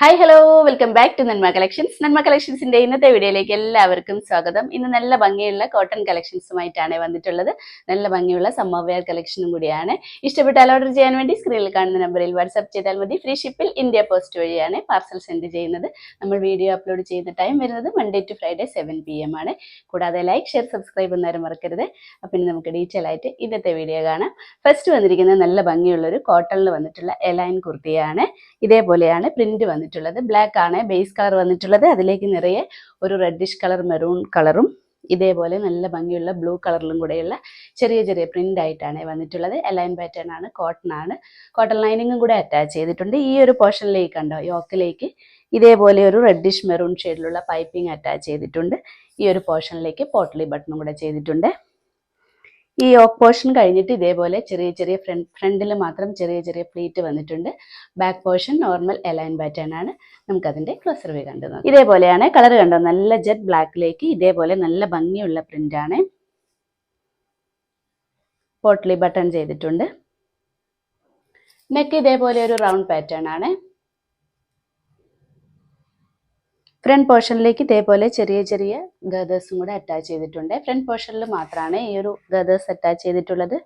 Hi hello welcome back to Nanma collections Nanma കളക്ഷൻസിന്റെ ഇന്നത്തെ വീഡിയോയിലേക്ക് എല്ലാവർക്കും സ്വാഗതം. ഇന്ന് നല്ല ഭംഗിയുള്ള കോട്ടൺ കളക്ഷൻസുമായിട്ടാണ് വന്നിട്ടുള്ളത്. നല്ല ഭംഗിയുള്ള സമ്മർ വെയർ കളക്ഷനും കൂടിയാണ്. ഇഷ്ടപ്പെട്ടാൽ ഓർഡർ ചെയ്യാൻ വേണ്ടി സ്ക്രീനിൽ കാണുന്ന നമ്പറിൽ വാട്സ്ആപ്പ് ചെയ്താൽ മതി. ഫ്രീ ഷിപ്പിൽ ഇന്ത്യ പോസ്റ്റ് വഴിയാണ് പാർസൽ സെൻഡ് ചെയ്യുന്നത്. നമ്മൾ വീഡിയോ അപ്ലോഡ് ചെയ്യുന്ന ടൈം വരുന്നത് Monday to Friday seven P M ആണ്. കൂടാതെ ലൈക്ക് ഷെയർ സബ്സ്ക്രൈബ് എന്നേരം മറക്കരുത്. അപ്പം നമുക്ക് ഡീറ്റെയിൽ ആയിട്ട് ഇന്നത്തെ വീഡിയോ കാണാം. ഫസ്റ്റ് വന്നിരിക്കുന്നത് നല്ല ഭംഗിയുള്ള ഒരു കോട്ടണിൽ വന്നിട്ടുള്ള എലൈൻ കുർത്തിയാണ്. ഇതേപോലെയാണ് പ്രിന്റ് വന്നിട്ടുള്ളത്. ബ്ലാക്ക് ആണ് ബേസ് കളർ വന്നിട്ടുള്ളത്. അതിലേക്ക് നിറയെ ഒരു റെഡിഷ് കളർ മെറൂൺ കളറും ഇതേപോലെ നല്ല ഭംഗിയുള്ള ബ്ലൂ കളറിലും കൂടെയുള്ള ചെറിയ ചെറിയ പ്രിന്റ് ആയിട്ടാണ് വന്നിട്ടുള്ളത്. എലൈൻ പാറ്റേൺ ആണ് കോട്ടൺ ആണ്. കോട്ടൺ ലൈനിങ്ങും കൂടെ അറ്റാച്ച് ചെയ്തിട്ടുണ്ട്. ഈ ഒരു പോർഷനിലേക്ക് കണ്ടോ യോക്കിലേക്ക് ഇതേപോലെ ഒരു റെഡിഷ് മെറൂൺ ഷെയ്ഡിലുള്ള പൈപ്പിംഗ് അറ്റാച്ച് ചെയ്തിട്ടുണ്ട്. ഈ ഒരു പോർഷനിലേക്ക് പോട്ടലി ബട്ടണും കൂടെ ചെയ്തിട്ടുണ്ട്. ഈ യോക്ക് പോർഷൻ കഴിഞ്ഞിട്ട് ഇതേപോലെ ചെറിയ ചെറിയ ഫ്രണ്ട് ഫ്രണ്ടിൽ മാത്രം ചെറിയ ചെറിയ പ്ലീറ്റ് വന്നിട്ടുണ്ട്. Back portion normal A line pattern ആണ്. നമുക്കതിന്റെ ക്ലോസർ വേ കണ്ടു നോക്കാം. ഇതേപോലെയാണ് കളർ കണ്ടോ? നല്ല ജെറ്റ് ബ്ലാക്കിലേക്ക് ഇതേപോലെ നല്ല ഭംഗിയുള്ള പ്രിന്റ് ആണ്. പോട്ട്ലി ബട്ടൺ ചെയ്തിട്ടുണ്ട്. നെക്ക് ഇതേപോലെ ഒരു റൗണ്ട് പാറ്റേൺ ആണ്. ഫ്രണ്ട് പോർഷനിലേക്ക് ഇതേപോലെ ചെറിയ ചെറിയ ഗദേഴ്സും കൂടെ അറ്റാച്ച് ചെയ്തിട്ടുണ്ട്. ഫ്രണ്ട് പോർഷനിൽ മാത്രമാണ് ഈ ഒരു ഗദേഴ്സ് അറ്റാച്ച് ചെയ്തിട്ടുള്ളത്.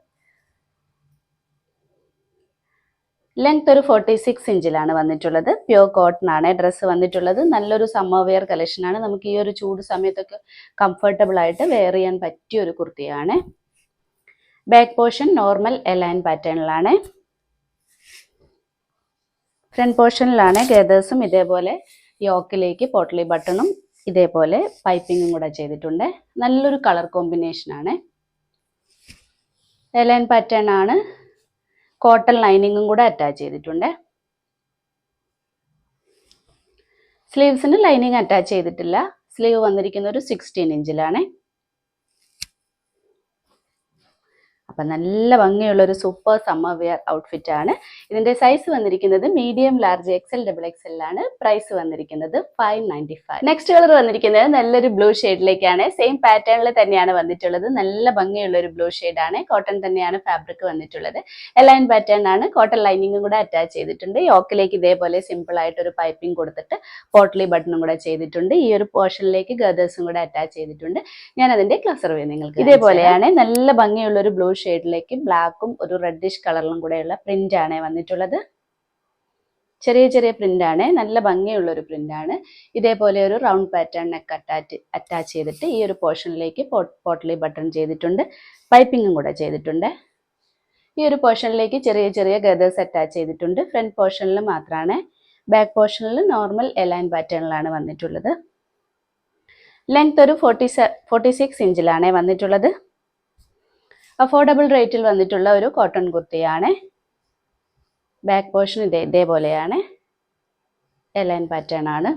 ലെങ്ത് ഒരു ഫോർട്ടി സിക്സ് ഇഞ്ചിലാണ് വന്നിട്ടുള്ളത്. പ്യോർ കോട്ടൺ ആണ് ഡ്രസ്സ് വന്നിട്ടുള്ളത്. നല്ലൊരു സമ്മർ വെയർ കളക്ഷൻ ആണ്. നമുക്ക് ഈ ഒരു ചൂട് സമയത്തൊക്കെ കംഫർട്ടബിൾ ആയിട്ട് വെയർ ചെയ്യാൻ പറ്റിയ ഒരു കുർത്തിയാണ്. Back portion normal A line പാറ്റേണിലാണ് ഫ്രണ്ട് പോർഷനിലാണ് ഗേദേഴ്സും ഇതേപോലെ യോക്കിലേക്ക് പോട്ടലി ബട്ടണും ഇതേപോലെ പൈപ്പിങ്ങും കൂടെ ചെയ്തിട്ടുണ്ട്. നല്ലൊരു കളർ കോമ്പിനേഷൻ ആണ്. എലൈൻ പാറ്റേൺ ആണ്. കോട്ടൺ ലൈനിങ്ങും കൂടെ അറ്റാച്ച് ചെയ്തിട്ടുണ്ട്. സ്ലീവ്സിന് ലൈനിങ് അറ്റാച്ച് ചെയ്തിട്ടില്ല. സ്ലീവ് വന്നിരിക്കുന്ന ഒരു സിക്സ്റ്റീൻ ഇഞ്ചിലാണ് അപ്പം നല്ല ഭംഗിയുള്ള ഒരു സൂപ്പർ സമ്മർ വെയർ ഔട്ട്ഫിറ്റ് ആണ് ഇതിന്റെ സൈസ് വന്നിരിക്കുന്നത് medium large XL double XL ആണ്. പ്രൈസ് വന്നിരിക്കുന്നത് five ninety five. Next colour വന്നിരിക്കുന്നത് നല്ലൊരു ബ്ലൂ ഷെയ്ഡിലേക്കാണ്. സെയിം പാറ്റേണിൽ തന്നെയാണ് വന്നിട്ടുള്ളത്. നല്ല ഭംഗിയുള്ള ഒരു ബ്ലൂ ഷെയ്ഡാണ്. കോട്ടൺ തന്നെയാണ് ഫാബ്രിക് വന്നിട്ടുള്ളത്. എലൈൻ പാറ്റേൺ ആണ്. കോട്ടൺ ലൈനിങ്ങും കൂടെ അറ്റാച്ച് ചെയ്തിട്ടുണ്ട്. യോക്കിലേക്ക് ഇതേപോലെ സിമ്പിൾ ആയിട്ട് ഒരു പൈപ്പിംഗ് കൊടുത്തിട്ട് പോട്ട്ലി ബട്ടണും കൂടെ ചെയ്തിട്ടുണ്ട്. ഈ ഒരു പോർഷനിലേക്ക് ഗദേഴ്സും കൂടെ അറ്റാച്ച് ചെയ്തിട്ടുണ്ട്. ഞാൻ അതിന്റെ വേ നിങ്ങൾക്ക് ഇതേപോലെയാണ്. നല്ല ഭംഗിയുള്ള ഒരു ബ്ലൂ ഷെയ്ഡിലേക്ക് ബ്ലാക്കും ഒരു റെഡിഷ് കളറിലും കൂടെയുള്ള പ്രിന്റ് ആണ് വന്നിട്ടുള്ളത്. ചെറിയ ചെറിയ പ്രിന്റ് ആണ് നല്ല ഭംഗിയുള്ള ഒരു പ്രിന്റ് ആണ്. ഇതേപോലെ ഒരു round pattern neck attach attach ചെയ്തിട്ട് ഈ ഒരു പോർഷനിലേക്ക് പോട്ട്ലി ബട്ടൺ ചെയ്തിട്ടുണ്ട്. പൈപ്പിങ്ങും കൂടെ ചെയ്തിട്ടുണ്ട്. ഈ ഒരു പോർഷനിലേക്ക് ചെറിയ ചെറിയ ഗദേഴ്സ് അറ്റാച്ച് ചെയ്തിട്ടുണ്ട്. ഫ്രണ്ട് പോർഷനിൽ മാത്രമാണ് ബാക്ക് പോർഷനിൽ നോർമൽ എലൈൻ പാറ്റേണിലാണ് വന്നിട്ടുള്ളത്. ലെങ്ത് ഒരു ഫോർട്ടി ഫോർട്ടി സിക്സ് ഇഞ്ചിലാണ് വന്നിട്ടുള്ളത്. അഫോർഡബിൾ റേറ്റിൽ വന്നിട്ടുള്ള ഒരു കോട്ടൺ കുർത്തിയാണ്. ബാക്ക് പോർഷൻ ഇതേ ഇതേപോലെയാണ്. എലൈൻ പാറ്റേൺ ആണ്.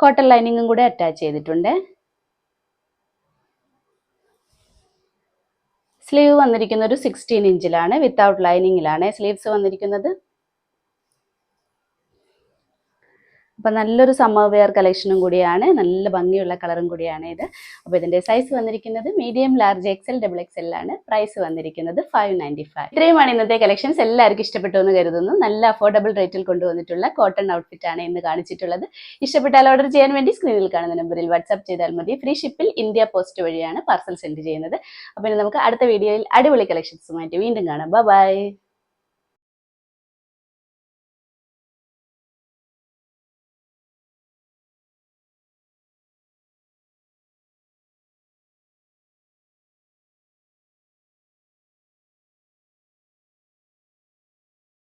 കോട്ടൺ ലൈനിങ്ങും കൂടെ അറ്റാച്ച് ചെയ്തിട്ടുണ്ട്. സ്ലീവ് വന്നിരിക്കുന്ന ഒരു സിക്സ്റ്റീൻ ഇഞ്ചിലാണ് വിത്തൗട്ട് ലൈനിങ്ങിലാണ് സ്ലീവ്സ് വന്നിരിക്കുന്നത് അപ്പം നല്ലൊരു സമ്മർ വെയർ കളക്ഷനും കൂടിയാണ്. നല്ല ഭംഗിയുള്ള കളറും കൂടിയാണ് ഇത്. അപ്പോൾ ഇതിന്റെ സൈസ് വന്നിരിക്കുന്നത് medium large XL double XL ആണ്. പ്രൈസ് വന്നിരിക്കുന്നത് ഫൈവ് നയന്റി ഫൈവ് ഇത്രയുമാണ് ഇന്നത്തെ കളക്ഷൻസ് എല്ലാവർക്കും ഇഷ്ടപ്പെട്ടു എന്ന് കരുതുന്നു. നല്ല അഫോർഡബിൾ റേറ്റിൽ കൊണ്ടുവന്നിട്ടുള്ള കോട്ടൺ ഔട്ട്ഫിറ്റ് ആണ് ഇന്ന് കാണിച്ചിട്ടുള്ളത്. ഇഷ്ടപ്പെട്ടാൽ ഓർഡർ ചെയ്യാൻ വേണ്ടി സ്ക്രീനിൽ കാണുന്ന നമ്പറിൽ വാട്സ്ആപ്പ് ചെയ്താൽ മതി. ഫ്രീ ഷിപ്പിൽ ഇന്ത്യ പോസ്റ്റ് വഴിയാണ് പാർസൽ സെൻഡ് ചെയ്യുന്നത്. അപ്പോൾ നമുക്ക് അടുത്ത വീഡിയോയിൽ അടിപൊളി കളക്ഷൻസുമായിട്ട് വീണ്ടും കാണാം. ബൈ